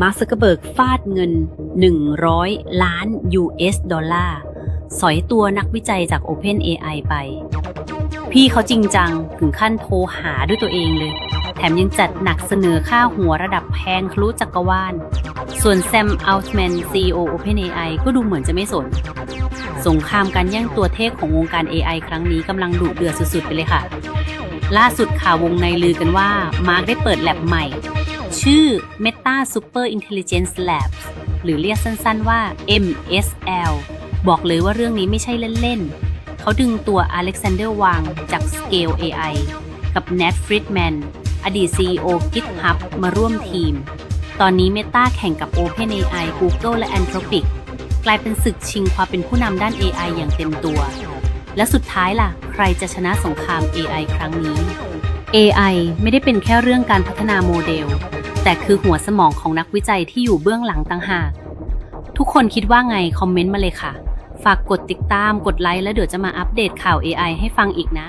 มาร์คซักเบิร์กฟาดเงิน 100 ล้าน US ดอลลาร์ สอยตัวนักวิจัยจาก OpenAI ไป พี่เขาจริงจังถึงขั้นโทรหาด้วยตัวเองเลย แถมยังจัดหนักเสนอค่าหัวระดับแพงทะลุจักรวาล ส่วนแซมอัลต์แมน CEO OpenAI ก็ดูเหมือนจะไม่สน สงครามการแย่งตัวเทพของวงการ AI ครั้งนี้กำลังดุเดือดสุดๆไปเลยค่ะ ล่าสุดข่าววงในลือกันว่ามาร์กได้เปิดแลบใหม่ ชื่อ Meta Super Intelligence Labs หรือเรียกสั้นๆว่า MSL บอกเลยว่าเรื่องนี้ไม่ใช่เล่นๆ เขาดึงตัว Alexander Wang จาก Scale AI กับ Nat Friedman อดีต CEO GitHub มาร่วมทีม ตอนนี้ Meta แข่งกับ OpenAI Google และ Anthropic กลายเป็นศึกชิงความเป็นผู้นำด้าน AI อย่างเต็มตัว และสุดท้ายล่ะ ใครจะชนะสงคราม AI ครั้งนี้ AI ไม่ได้เป็นแค่เรื่องการพัฒนาโมเดล แต่คือหัวสมองของนักวิจัยที่อยู่เบื้องหลังต่างหาก ทุกคนคิดว่าไงคอมเมนต์มาเลยค่ะ ฝากกดติดตามกดไลค์แล้วเดี๋ยวจะมาอัปเดตข่าว AI ให้ฟังอีกนะ